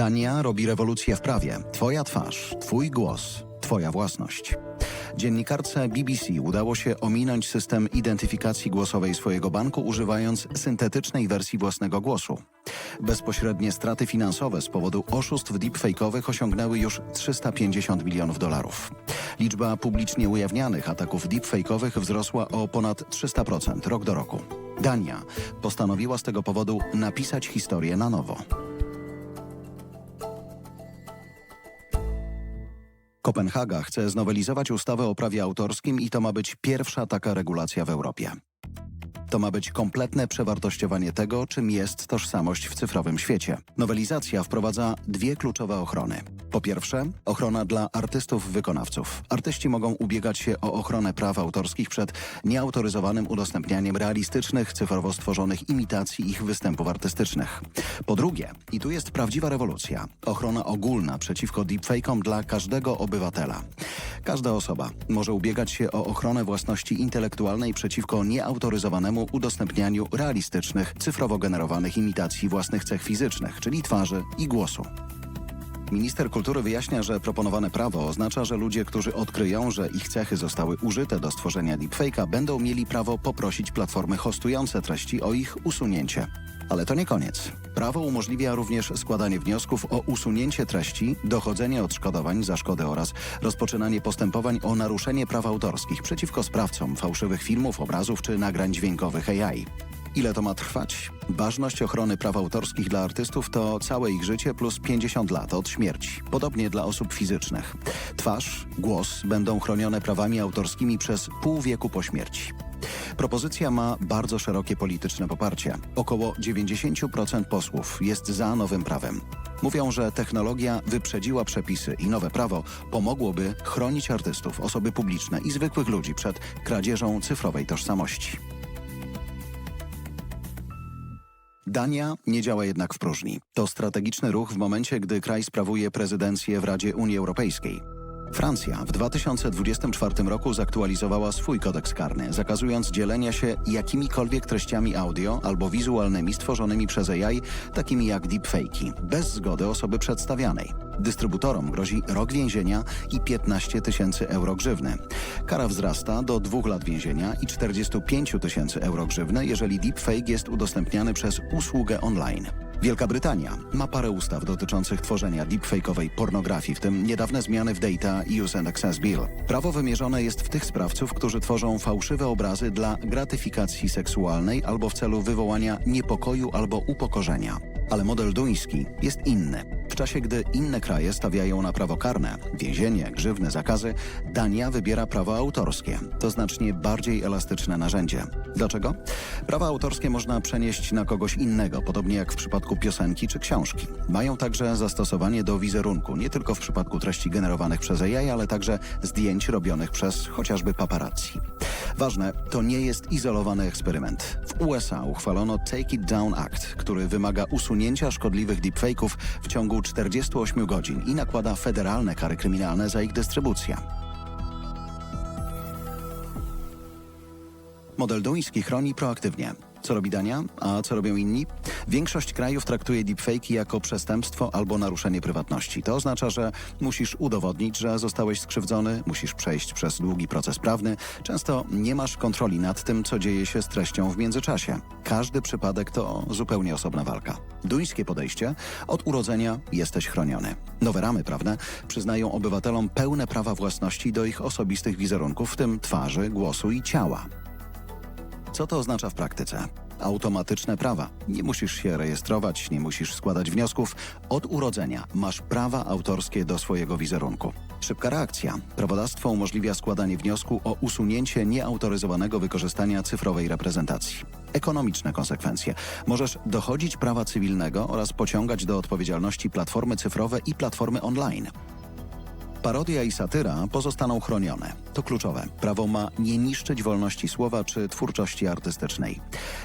Dania robi rewolucję w prawie. Twoja twarz, twój głos, twoja własność. Dziennikarce BBC udało się ominąć system identyfikacji głosowej swojego banku, używając syntetycznej wersji własnego głosu. Bezpośrednie straty finansowe z powodu oszustw deepfake'owych osiągnęły już 350 milionów dolarów. Liczba publicznie ujawnianych ataków deepfake'owych wzrosła o ponad 300% rok do roku. Dania postanowiła z tego powodu napisać historię na nowo. Kopenhaga chce znowelizować ustawę o prawie autorskim i to ma być pierwsza taka regulacja w Europie. To ma być kompletne przewartościowanie tego, czym jest tożsamość w cyfrowym świecie. Nowelizacja wprowadza dwie kluczowe ochrony. Po pierwsze, ochrona dla artystów wykonawców. Artyści mogą ubiegać się o ochronę praw autorskich przed nieautoryzowanym udostępnianiem realistycznych, cyfrowo stworzonych imitacji ich występów artystycznych. Po drugie, i tu jest prawdziwa rewolucja, ochrona ogólna przeciwko deepfake'om dla każdego obywatela. Każda osoba może ubiegać się o ochronę własności intelektualnej przeciwko nieautoryzowanemu udostępnianiu realistycznych, cyfrowo generowanych imitacji własnych cech fizycznych, czyli twarzy i głosu. Minister kultury wyjaśnia, że proponowane prawo oznacza, że ludzie, którzy odkryją, że ich cechy zostały użyte do stworzenia deepfake'a, będą mieli prawo poprosić platformy hostujące treści o ich usunięcie. Ale to nie koniec. Prawo umożliwia również składanie wniosków o usunięcie treści, dochodzenie odszkodowań za szkody oraz rozpoczynanie postępowań o naruszenie praw autorskich przeciwko sprawcom fałszywych filmów, obrazów czy nagrań dźwiękowych AI. Ile to ma trwać? Ważność ochrony praw autorskich dla artystów to całe ich życie plus 50 lat od śmierci. Podobnie dla osób fizycznych. Twarz, głos będą chronione prawami autorskimi przez pół wieku po śmierci. Propozycja ma bardzo szerokie polityczne poparcie. Około 90% posłów jest za nowym prawem. Mówią, że technologia wyprzedziła przepisy i nowe prawo pomogłoby chronić artystów, osoby publiczne i zwykłych ludzi przed kradzieżą cyfrowej tożsamości. Dania nie działa jednak w próżni. To strategiczny ruch w momencie, gdy kraj sprawuje prezydencję w Radzie Unii Europejskiej. Francja w 2024 roku zaktualizowała swój kodeks karny, zakazując dzielenia się jakimikolwiek treściami audio albo wizualnymi stworzonymi przez AI, takimi jak deepfake'i, bez zgody osoby przedstawianej. Dystrybutorom grozi rok więzienia i 15 tysięcy euro grzywny. Kara wzrasta do dwóch lat więzienia i 45 tysięcy euro grzywny, jeżeli deepfake jest udostępniany przez usługę online. Wielka Brytania ma parę ustaw dotyczących tworzenia deepfake'owej pornografii, w tym niedawne zmiany w Data Use and Access Bill. Prawo wymierzone jest w tych sprawców, którzy tworzą fałszywe obrazy dla gratyfikacji seksualnej albo w celu wywołania niepokoju albo upokorzenia. Ale model duński jest inny. W czasie, gdy inne kraje stawiają na prawo karne, więzienie, grzywny, zakazy, Dania wybiera prawo autorskie. To znacznie bardziej elastyczne narzędzie. Dlaczego? Prawa autorskie można przenieść na kogoś innego, podobnie jak w przypadku piosenki czy książki. Mają także zastosowanie do wizerunku, nie tylko w przypadku treści generowanych przez AI, ale także zdjęć robionych przez chociażby paparazzi. Ważne, to nie jest izolowany eksperyment. W USA uchwalono Take It Down Act, który wymaga usunięcia szkodliwych deepfake'ów w ciągu 48 godzin i nakłada federalne kary kryminalne za ich dystrybucję. Model duński chroni proaktywnie. Co robi Dania, a co robią inni? Większość krajów traktuje deepfake'i jako przestępstwo albo naruszenie prywatności. To oznacza, że musisz udowodnić, że zostałeś skrzywdzony, musisz przejść przez długi proces prawny. Często nie masz kontroli nad tym, co dzieje się z treścią w międzyczasie. Każdy przypadek to zupełnie osobna walka. Duńskie podejście od urodzenia jesteś chroniony. Nowe ramy prawne przyznają obywatelom pełne prawa własności do ich osobistych wizerunków, w tym twarzy, głosu i ciała. Co to oznacza w praktyce? Automatyczne prawa. Nie musisz się rejestrować, nie musisz składać wniosków. Od urodzenia masz prawa autorskie do swojego wizerunku. Szybka reakcja. Prawodawstwo umożliwia składanie wniosku o usunięcie nieautoryzowanego wykorzystania cyfrowej reprezentacji. Ekonomiczne konsekwencje. Możesz dochodzić prawa cywilnego oraz pociągać do odpowiedzialności platformy cyfrowe i platformy online. Parodia i satyra pozostaną chronione. To kluczowe. Prawo ma nie niszczyć wolności słowa czy twórczości artystycznej.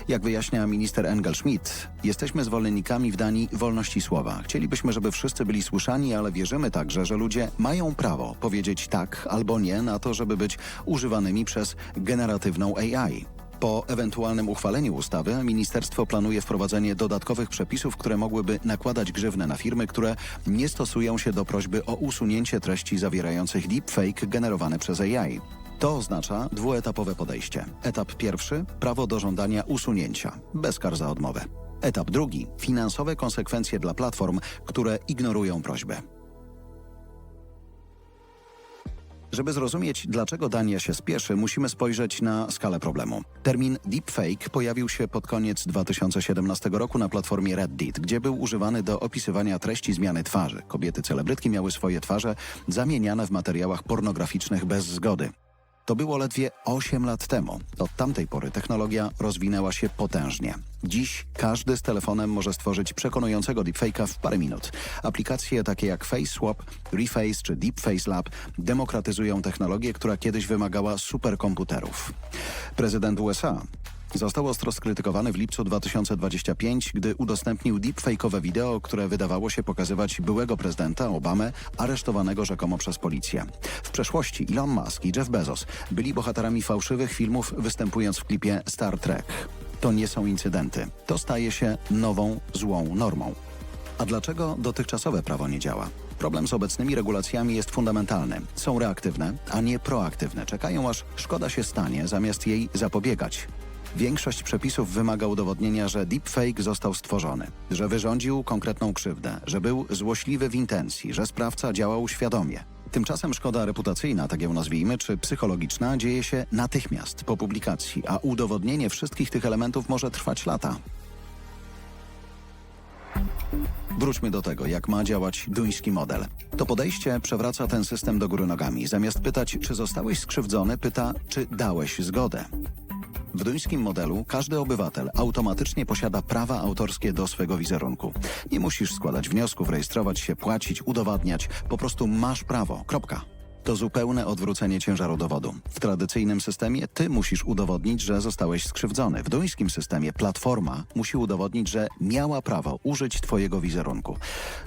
Jak wyjaśnia minister Engel Schmidt, jesteśmy zwolennikami w Danii wolności słowa. Chcielibyśmy, żeby wszyscy byli słyszani, ale wierzymy także, że ludzie mają prawo powiedzieć tak albo nie na to, żeby być używanymi przez generatywną AI. Po ewentualnym uchwaleniu ustawy ministerstwo planuje wprowadzenie dodatkowych przepisów, które mogłyby nakładać grzywny na firmy, które nie stosują się do prośby o usunięcie treści zawierających deepfake generowane przez AI. To oznacza dwuetapowe podejście. Etap pierwszy prawo do żądania usunięcia, bez kar za odmowę. Etap drugi finansowe konsekwencje dla platform, które ignorują prośbę. Żeby zrozumieć, dlaczego Dania się spieszy, musimy spojrzeć na skalę problemu. Termin deepfake pojawił się pod koniec 2017 roku na platformie Reddit, gdzie był używany do opisywania treści zmiany twarzy. Kobiety celebrytki miały swoje twarze zamieniane w materiałach pornograficznych bez zgody. To było ledwie 8 lat temu. Od tamtej pory technologia rozwinęła się potężnie. Dziś każdy z telefonem może stworzyć przekonującego deepfake'a w parę minut. Aplikacje takie jak FaceSwap, Reface czy Deepface Lab demokratyzują technologię, która kiedyś wymagała superkomputerów. Prezydent USA Został ostro skrytykowany w lipcu 2025, gdy udostępnił deepfake'owe wideo, które wydawało się pokazywać byłego prezydenta Obamę, aresztowanego rzekomo przez policję. W przeszłości Elon Musk i Jeff Bezos byli bohaterami fałszywych filmów, występując w klipie Star Trek. To nie są incydenty. To staje się nową, złą normą. A dlaczego dotychczasowe prawo nie działa? Problem z obecnymi regulacjami jest fundamentalny. Są reaktywne, a nie proaktywne. Czekają aż szkoda się stanie, zamiast jej zapobiegać. Większość przepisów wymaga udowodnienia, że deepfake został stworzony, że wyrządził konkretną krzywdę, że był złośliwy w intencji, że sprawca działał świadomie. Tymczasem szkoda reputacyjna, tak ją nazwijmy, czy psychologiczna, dzieje się natychmiast po publikacji, a udowodnienie wszystkich tych elementów może trwać lata. Wróćmy do tego, jak ma działać duński model. To podejście przewraca ten system do góry nogami. Zamiast pytać, czy zostałeś skrzywdzony, pyta, czy dałeś zgodę. W duńskim modelu każdy obywatel automatycznie posiada prawa autorskie do swego wizerunku. Nie musisz składać wniosków, rejestrować się, płacić, udowadniać. Po prostu masz prawo. Kropka. To zupełne odwrócenie ciężaru dowodu. W tradycyjnym systemie ty musisz udowodnić, że zostałeś skrzywdzony. W duńskim systemie platforma musi udowodnić, że miała prawo użyć twojego wizerunku.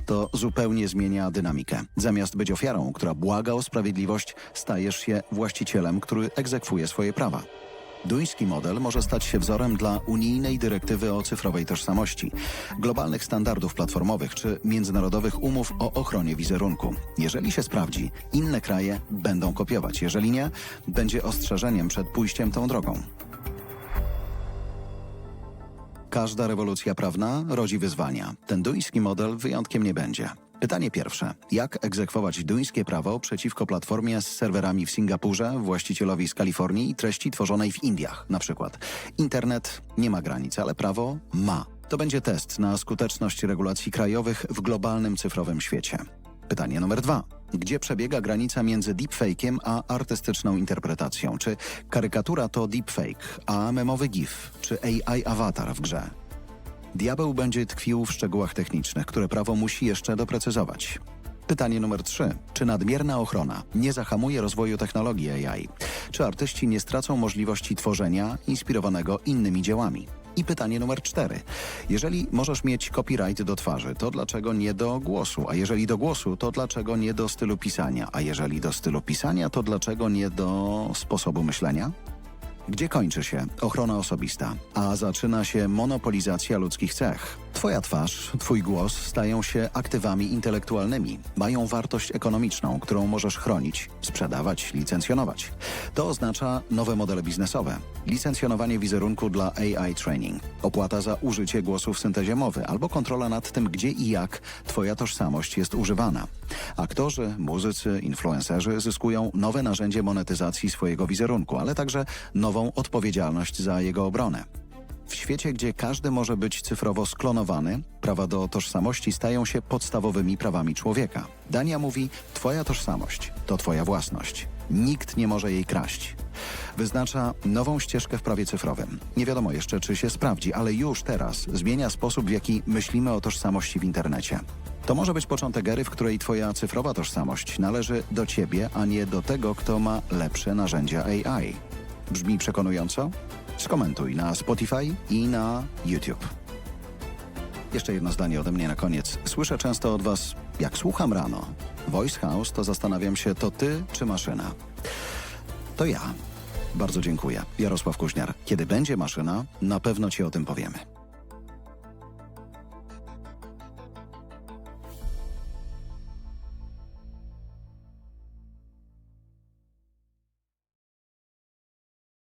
To zupełnie zmienia dynamikę. Zamiast być ofiarą, która błaga o sprawiedliwość, stajesz się właścicielem, który egzekwuje swoje prawa. Duński model może stać się wzorem dla unijnej dyrektywy o cyfrowej tożsamości, globalnych standardów platformowych czy międzynarodowych umów o ochronie wizerunku. Jeżeli się sprawdzi, inne kraje będą kopiować. Jeżeli nie, będzie ostrzeżeniem przed pójściem tą drogą. Każda rewolucja prawna rodzi wyzwania. Ten duński model wyjątkiem nie będzie. Pytanie pierwsze. Jak egzekwować duńskie prawo przeciwko platformie z serwerami w Singapurze, właścicielowi z Kalifornii i treści tworzonej w Indiach, na przykład? Internet nie ma granic, ale prawo ma. To będzie test na skuteczność regulacji krajowych w globalnym cyfrowym świecie. Pytanie numer dwa. Gdzie przebiega granica między deepfake'iem a artystyczną interpretacją? Czy karykatura to deepfake, a memowy GIF, czy AI awatar w grze? Diabeł będzie tkwił w szczegółach technicznych, które prawo musi jeszcze doprecyzować. Pytanie numer 3. Czy nadmierna ochrona nie zahamuje rozwoju technologii AI? Czy artyści nie stracą możliwości tworzenia inspirowanego innymi dziełami? I pytanie numer 4. Jeżeli możesz mieć copyright do twarzy, to dlaczego nie do głosu? A jeżeli do głosu, to dlaczego nie do stylu pisania? A jeżeli do stylu pisania, to dlaczego nie do sposobu myślenia? Gdzie kończy się ochrona osobista, a zaczyna się monopolizacja ludzkich cech? Twoja twarz, twój głos stają się aktywami intelektualnymi, mają wartość ekonomiczną, którą możesz chronić, sprzedawać, licencjonować. To oznacza nowe modele biznesowe, licencjonowanie wizerunku dla AI training, opłata za użycie głosu w syntezie mowy albo kontrola nad tym, gdzie i jak twoja tożsamość jest używana. Aktorzy, muzycy, influencerzy zyskują nowe narzędzie monetyzacji swojego wizerunku, ale także nową odpowiedzialność za jego obronę. W świecie, gdzie każdy może być cyfrowo sklonowany, prawa do tożsamości stają się podstawowymi prawami człowieka. Dania mówi: Twoja tożsamość to Twoja własność. Nikt nie może jej kraść. Wyznacza nową ścieżkę w prawie cyfrowym. Nie wiadomo jeszcze, czy się sprawdzi, ale już teraz zmienia sposób, w jaki myślimy o tożsamości w internecie. To może być początek ery, w której Twoja cyfrowa tożsamość należy do Ciebie, a nie do tego, kto ma lepsze narzędzia AI. Brzmi przekonująco? Skomentuj na Spotify i na YouTube. Jeszcze jedno zdanie ode mnie na koniec. Słyszę często od Was, jak słucham rano, Voice House, to zastanawiam się, to Ty czy maszyna? To ja. Bardzo dziękuję. Jarosław Kuźniar. Kiedy będzie maszyna, na pewno ci o tym powiemy.